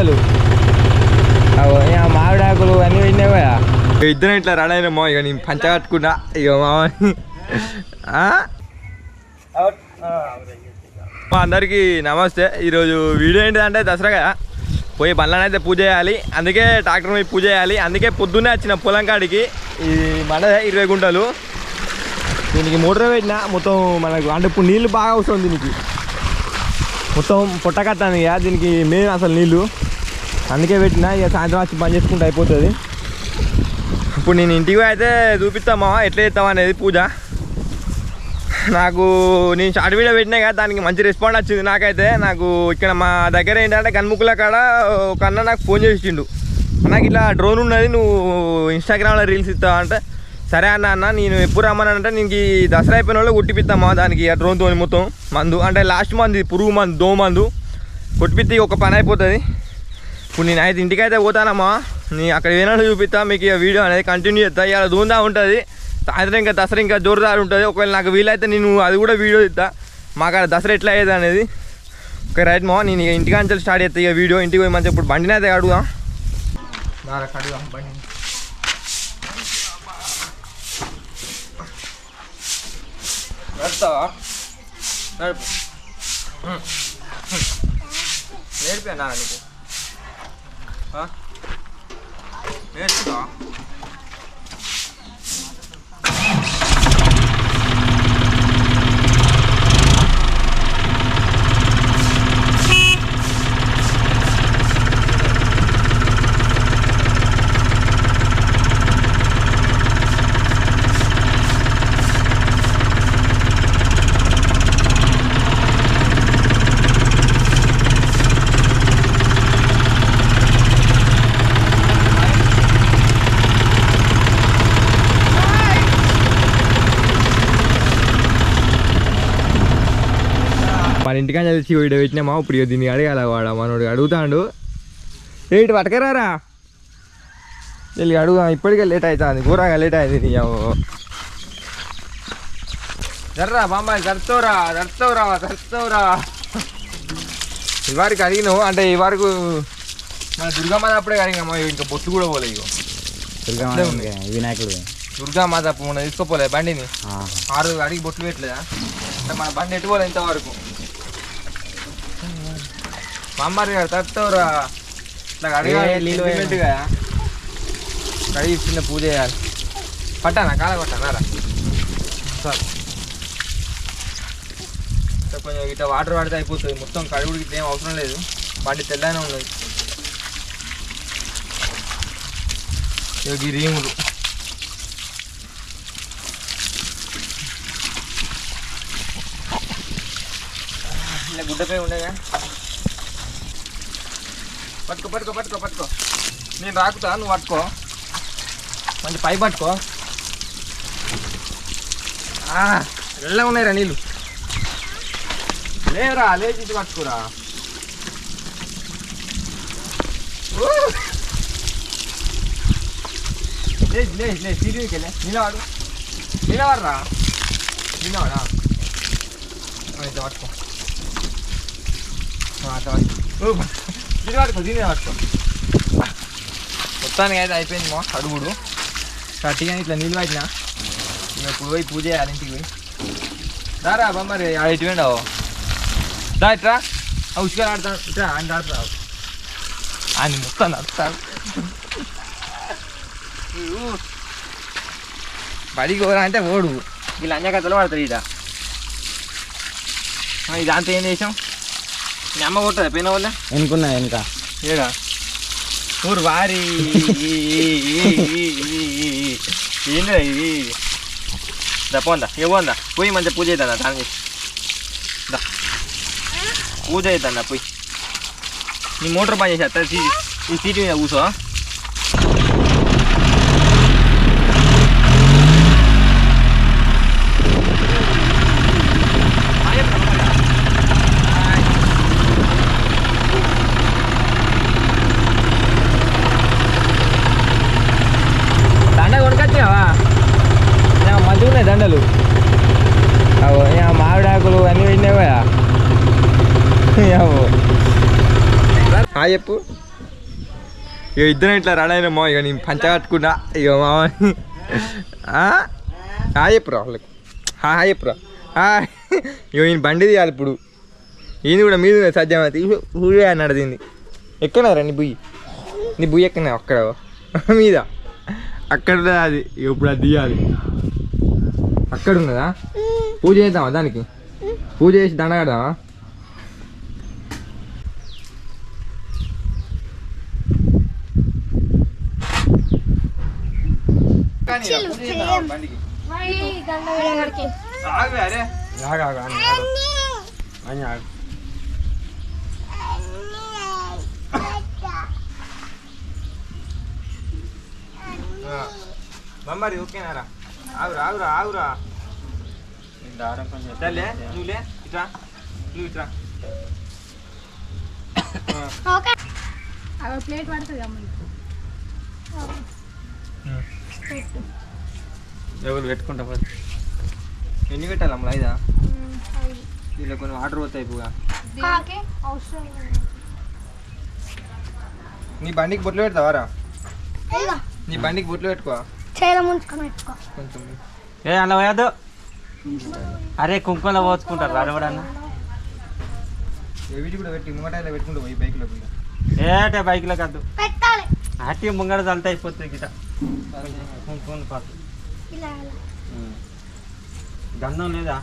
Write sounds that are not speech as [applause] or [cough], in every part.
దండలు ఇక మామిడాకులు అన్నీ పెట్టినాయి కదా ఇద్దరం ఇట్లా రెడీ అయినామో ఇక నేను పంచ కట్టుకున్నా ఇక మామ ఆ? మా అందరికీ నమస్తే. ఈరోజు వీడియో ఏంటిదంటే దసరా కదా పోయి బండ్లనైతే పూజ చేయాలి. అందుకే ట్రాక్టర్ మీద పూజ చేయాలి. అందుకే పొద్దున్నే వచ్చిన పొలం కాడికి ఈ మనదే ఇరవై గుంటలు. దీనికి మోటార్ పెట్టిన మొత్తం మనకు అంటే ఇప్పుడు నీళ్ళు బాగా అవసరం దీనికి. మొత్తం పుట్టకత్తాను ఇక. దీనికి మెయిన్ అసలు నీళ్ళు అందుకే పెట్టిన ఇక సాయంత్రం వచ్చి పని చేసుకుంటే అయిపోతుంది. ఇప్పుడు నేను ఇంటికి అయితే చూపిస్తామా ఎట్లా చేస్తామా అనేది పూజ. నాకు నేను షార్ట్ వీడియో పెట్టినా కదా దానికి మంచి రెస్పాండ్ వచ్చింది నాకైతే. నాకు ఇక్కడ మా దగ్గర ఏంటంటే కన్ముకుల కాడ ఒక అన్న నాకు ఫోన్ చేసిండు. నాకు ఇట్లా డ్రోన్ ఉన్నది నువ్వు ఇన్స్టాగ్రామ్లో రీల్స్ ఇస్తావు అంటే సరే అన్న అన్న నేను ఎప్పుడు రమ్మనంటే నీకు ఈ దసరా అయిపోయిన వాళ్ళు కొట్టిపిస్తామా దానికి ఆ డ్రోన్తో మొత్తం మందు. అంటే లాస్ట్ మంది ఇది పురుగు మందు దో మందు. కొట్టిపిస్తే ఒక పని అయిపోతుంది. ఇప్పుడు నేను అయితే ఇంటికి అయితే పోతానమ్మా నీ అక్కడ ఏనాడు చూపిస్తా మీకు ఈ వీడియో అనేది కంటిన్యూ చేస్తా. ఇలా దూందా ఉంటుంది. సాయంత్రం ఇంకా దసరా ఇంకా జోరుదారు ఉంటుంది. ఒకవేళ నాకు వీలైతే నేను అది కూడా వీడియో ఇస్తా మాకు అక్కడ దసరా ఎట్లా అయ్యేది అనేది. ఓకే రైట్ మా నేను ఇక ఇంటికి నుంచి స్టార్ట్ చేస్తా. ఇక వీడియో ఇంటికి పోయి మంచిగా ఇప్పుడు బండిని అయితే అడుగుదాం బండి నడుస్తావా నడుపు. నేర్పానా నీకు. ఆ? నేర్చుకో మన ఇంటికాడ తెలిసి వీడియో పెట్టినామా ఇప్పుడు దీన్ని అడగాల వాడ మనోడు అడుగుతాడు. ఏంటి పట్టకరారా వెళ్ళి అడుగుదాం ఇప్పటికే లేట్ అవుతుంది కూరగా లేట్ అయింది. జర్రా బామ్మాయి జరుతావురా జరుతావురా జరుతావురా ఈ వారికి అడిగినావు అంటే ఈ వరకు మన దుర్గామాత అప్పుడే అడిగినామా ఇంకా బొట్టు కూడా పోలే ఇగో. ఉంది. వినాయకుడు. దుర్గామాత మొన్న తీసుకోపోలే బండిని. ఆరు అడిగి బొట్లు పెట్టలేదా? అంటే మన బండి ఎటు పోలే ఇంతవరకు? మా అమ్మారి గారు తట్టుకోరా ఇట్లా అడిగాలి కడిగి చిన్న పూజ చేయాలి. పట్టానా? కాల పట్టానారా సార్. కొంచెం ఇట్లా వాటర్ పడితే అయిపోతుంది. మొత్తం కడుగుడికి ఏం అవసరం లేదు. బండి తెల్లనే ఉన్నది. ఈ రీములు. ఇలా గుడ్డపై ఉండగా పట్టుకో పట్టుకో పట్టుకో పట్టుకో. నేను రాకుతా నువ్వు పట్టుకో. మంచి పై పట్టుకో. వెళ్ళ ఉన్నాయిరా నీళ్ళు. లేరా లేచి పట్టుకురా పట్టుకోరా. లేదు లేదు లేచి లేచి సీరియల్కి వెళ్ళే నిలవాడు నిలవాడరా నిలవాడా ఆ, పట్టుకో. ఆ, అట్లా పట్టుకో ఊ, పట్టుకో మొత్తానికి అయితే అయిపోయింది మా అడుగుడు గట్టిగా ఇట్లా నీళ్ళు పట్టినా ఇక ఇప్పుడు పోయి పూజ చేయాలి ఇంటికి పోయి. దారా బొమ్మరి ఆడ ఇటు వేండావు దా ఇట్రా. ఆ ఉసుక ఆడతా ఇట్రా ఆయన ఆడతావు ఆయన మొత్తం నడుస్తాడు బడికి పోరా అంటే ఓడు. వీళ్ళు అన్య కథలు పడతారు ఇట ఇది అంతా ఏం చేసాం? మీ అమ్మ కొట్టదా? పోయిన వల్ల ఎనుకున్నా వెనుక. ఏడా? ఊరు వారి. ఏంద్రా ఇది? దా పోందా. ఏమోందా పోయి మంచిగా పూజ అవుతుందా దాని దా. పూజ అవుతుందా పోయి. నీ మోటార్ పని చేసేస్తా ఈ సీట్ మీద కూర్చో. ఆ చెప్పు ఇక ఇద్దరం ఇట్లా రెడీ అయినామో ఇక నేను పంచ కట్టుకున్నా ఇక మామ హాయ్ చెప్పురా వాళ్ళకి. హాయ్ చెప్పురా హాయ్ ఇక ఈయన బండి తీయాలి ఇప్పుడు. ఈయన కూడా మీద సజ్జమతి ఊరే అన్నాడు దీన్ని ఎక్కడారా నీ బుయ్యి? నీ బుయ్యి ఎక్కడా అక్కడ [laughs] మీద. అక్కడ అది. ఇప్పుడు అది తీయాలి. అక్కడ ఉన్నదా? పూజ చేద్దామా దానికి? పూజ చేసి దండ బొమ్మరి ఓకేనారా ఆగురా ఆగురా ఆగురా. సర్లే నువ్వులే ఇట్రా. నువ్వు ఇట్రా. ప్లేట్ పడుతుంది అమ్మ. ఎవరు పెట్టుకుంటా పోతే ఎన్ని పెట్టాలి అమ్మ? ఐదా? దీనిలో కొన్ని వాటర్ పోతాయి పుగా అవసరం నీ బండికి బొట్లు పెడతావారా నీ బండికి బొట్లు పెట్టుకో. కొంచెం. ఏ అలా అరే కుంకుమలో పోసుకుంటారు అడవడన్నా వీటి కూడా పెట్టి ముంగటాయిలో పెట్టుకుంటూ పోయి బైక్లో ఏటే బైక్లో కాదు పెట్టాలి. అట్టి ముంగడ చల్తా అయిపోతుంది గిట. కుంకుమ పాటు గంధం లేదా?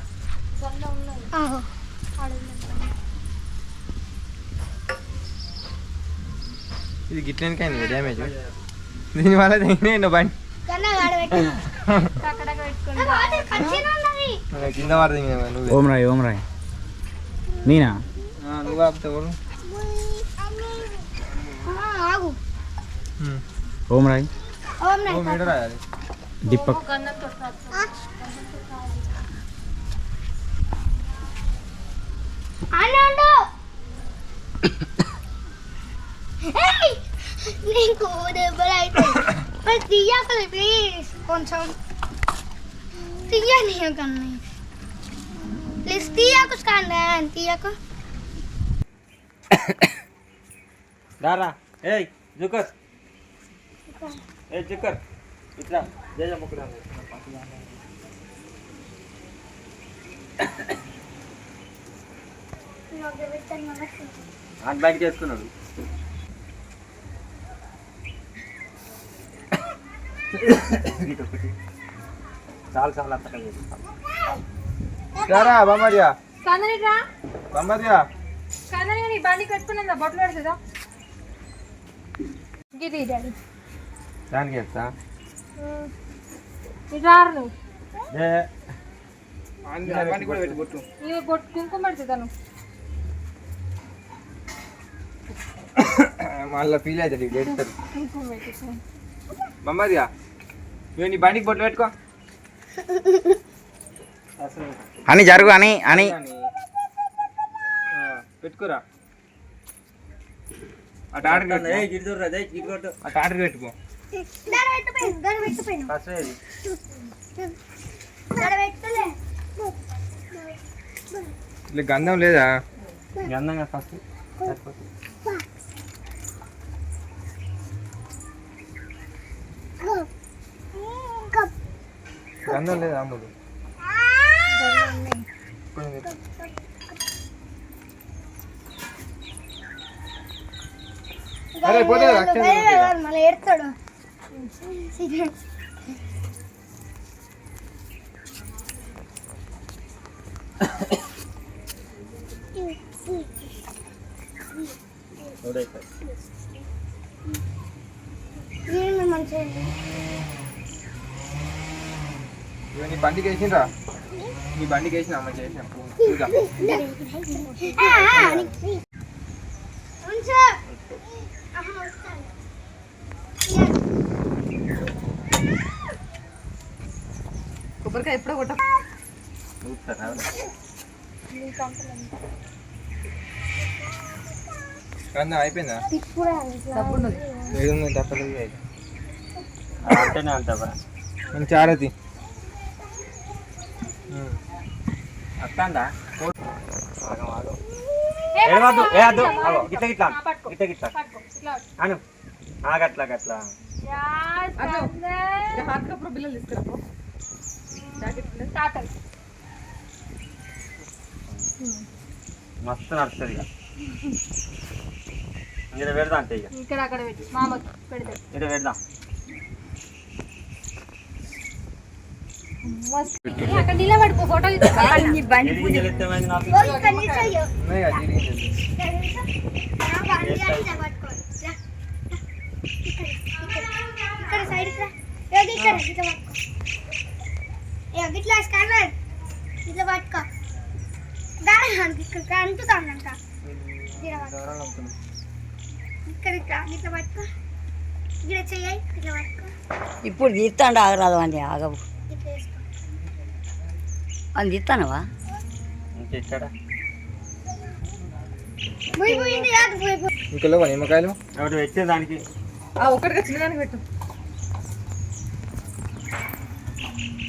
ఇది గిట్లనికైంది డ్యామేజ్ దీనివల్ల నేను బండి? కింద పడుతుంది నువ్వు. ఓం రాయ్ ఓం రాయ్. నేనా? నువ్వు ఆపుతావు ఓం రాయ్ ఓం నాయ్ మీడ రాయాలి దీపక్ అన్నాడు ఏయ్! నీకు దెబ్బలు అయితే మరి తీయకలే ప్లీజ్ కొంచెం తీయని కన్నా ప్లీజ్ తీయకు స్కాన్ తీయకు దారా ఏయ్ జుకర్ ఏ జుకర్ ఇట్లా జయ ముక్కురా హ్యాండ్ బ్యాగ్ చేసుకున్నాడు చాలు చాలు అత్తగా రారా బొమ్మరియా బొమ్మరియా బండి కట్టుకున్నా బొట్లు పెడుతుందా గిరి డాడీ దానికి నువ్వు కొట్టు. ఇవి బొట్టు కుంకుమ పెడుతుందా మళ్ళీ ఫీల్ అవుతుంది ఏడుస్తారు కుంకుమ పెట్టు బొమ్మరియా ఇవి నీ బండికి బొట్లు పెట్టుకో. అని జరుగు అని అని. పెట్టుకోరా. అటు ఆర్డర్ అటు ఆర్డర్ పెట్టుకో. ఇట్లా గంధం లేదా? గంధంగా ఫస్ట్ గంధం లేదా అమ్ముడు. అరే, పోతే. మళ్ళీ ఏడతాడు నీ బండికి వేసిండ్రా నీ బండికి వేసిన అమ్మ చేసిన కొబ్బరికాయ ఎప్పుడో కొట్ట. అయిపోయిందా? అంటేనే అంటావా మంచి వస్తాందా? ఏడవద్దు గిట్ల అను. ఆగట్లా బిల్లలు తీసుకురా మస్తు నడుస్తుంది ఇక ఇక్కడ పెడదాం అంటే ఇక ఇక్కడ అక్కడ పెట్టి మామకి పెడితే ఇక్కడ పెడదాం అక్కడ నిలబడుకో ఫోటో ఎడికి వెళ్తేమైంది నాకు ఓ, ఇక్కడ నిల్చోయ్యో. ఉన్నాయి కదా, తిరిగి. ఇక్కడ నిల్చో. నా బండి అని ఇలా పట్టుకో. రా. ఇక్కడ, ఇక్కడ. ఇక్కడ సైడ్ రా ఏది ఇక్కడ ఇట్లా స్కానర్ ఇట్లా పట్టుకో. దాని ఇక్కడ అంటుతానంట. ఇక్కడ ఇట్లా పట్టుకో. ఇక్కడ చెయ్యి ఇట్లా పట్టుకో. ఇప్పుడు తీస్తాండు ఆగరాదు అని ఆగవు. అని తీస్తానవా? ఇంకెక్కడ? పోయి పోయింది కాదు పోయి పోయి ఇంకా లేవా నిమ్మకాయలు? ఒకటి పెట్టే దానికి? ఆ ఒక్కడిగా చిన్నదానికి పెట్టు అంటారు మరి పెద్ద టైర్ల కింద పెట్టు. అదో ఉంచు ఏమన్నా కానీ గాడు కానీ అయింది అయిపోయింది. టైర్లకు ఉన్నాయి అందులో నిమ్మకాయలు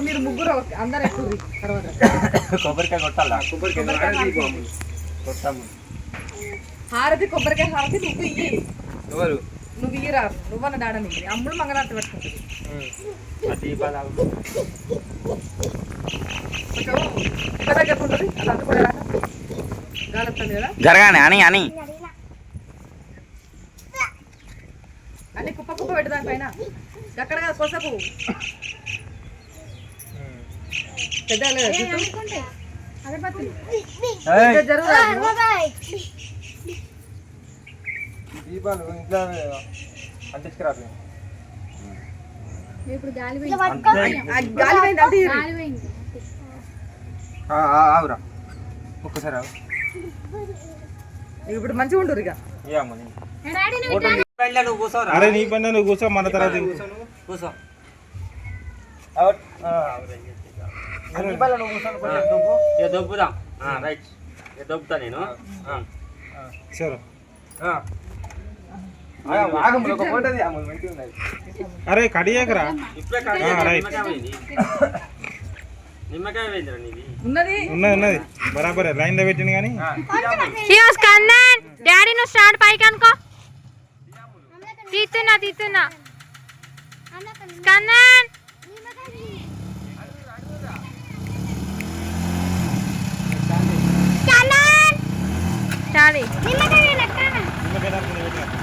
మీరు ముగ్గురు అందరు ఎక్కువ తర్వాత కొబ్బరికాయ కొట్టాలా కొట్టాము హారతి కొబ్బరికాయ హారతి నువ్వు ఇయ్యి ఎవరు నువ్వు ఇయ్యరా నువ్వన్న డాడని అమ్ముడు మంగళారతి పెట్టుకుంటుంది దీపాలు ఆగు. కదా జరగానే అని అని అన్ని కుప్ప కుప్ప పెట్టు దానిపైన అక్కడ కదా కొసపు. పెద్ద దీపాలు ఇంట్లో పట్టుకో. ఆ గాలి పోయింది. ఆవురా. ఒక్కసారి ఆవు ఇప్పుడు మంచిగా ఉండరు ఇక. అరే నీ పని నువ్వు కూర్చో మన తర్వాత కూర్చో దొబ్బుదాం రైట్. దొబ్బుతా నేను. ఆ. సరే. అరే కడియాకరా. ఉన్నది? ఉన్నది బరాబరే. లైన్లో పెట్టింది కానీ. డాడీ నువ్వు స్టాండ్ పైకి అనుకో. Dito na, dito na. Kanan! Kanan! Cari. Ini makanan, kanan. scanan kanan.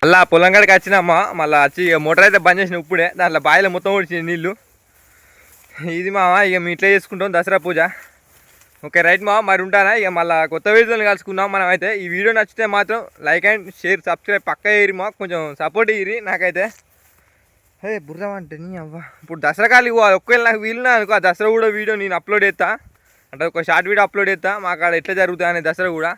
మళ్ళా పొలం కాడికి వచ్చినామా మళ్ళీ వచ్చి ఇక మోటార్ అయితే బంద్ చేసిన ఇప్పుడే దాంట్లో బాయిలో మొత్తం ఓడిచింది నీళ్ళు ఇది మామ ఇక మీ ఇట్లా చేసుకుంటాం దసరా పూజ. ఓకే రైట్ మావా మరి ఉంటానా? ఇక మళ్ళీ కొత్త వీడియోలు కలుసుకుందాం మనం అయితే ఈ వీడియో నచ్చితే మాత్రం లైక్ అండ్ షేర్ సబ్స్క్రైబ్ పక్క ఏరి మా కొంచెం సపోర్ట్ ఇయ్యి నాకైతే. అదే బుర్రా అంటే నీ అవ్వ. ఇప్పుడు దసరా కాలి ఒకవేళ నాకు వీలున్నా అనుకో ఆ దసరా కూడా వీడియో నేను అప్లోడ్ చేస్తా. అంటే ఒక షార్ట్ వీడియో అప్లోడ్ చేస్తా మాకు అక్కడ ఎట్లా జరుగుతుంది అనే దసరా కూడా.